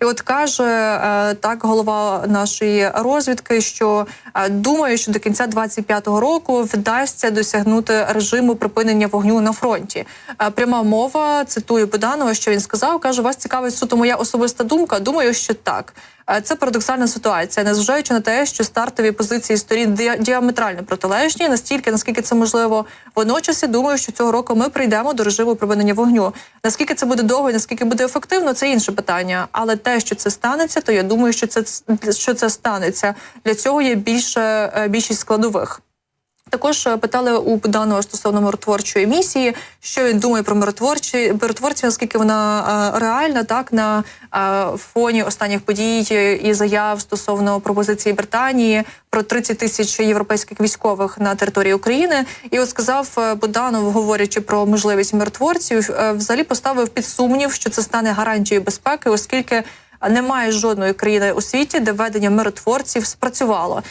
І от каже е, так голова нашої розвідки, що е, думає, що до кінця 25-го року вдасться досягнути режиму припинення вогню на фронті. Е, Пряма мова цитую Буданова, що він сказав. каже: вас цікавить суто моя особиста думка. Думаю, що так. Е, Це парадоксальна ситуація, незважаючи на те, що стартові позиції сторін ді- діаметрально протилежні, настільки наскільки це можливо. Водночас я думаю, що цього року ми прийдемо до режиму припинення вогню. Наскільки це буде довго, і наскільки буде ефективно, це інше питання. Але те, що це станеться, то я думаю, що це що це станеться. Для цього є більше е, більшість складових. Також е, питали у Буданова стосовно миротворчої місії, що він думає про миротворчі миротворців, наскільки вона е, реальна, так на е, фоні останніх подій і заяв стосовно пропозиції Британії про 30 тисяч європейських військових на території України. І от сказав Буданов, говорячи про можливість миротворців, взагалі поставив під сумнів, що це стане гарантією безпеки, оскільки. Немає жодної країни у світі, де ведення миротворців спрацювало.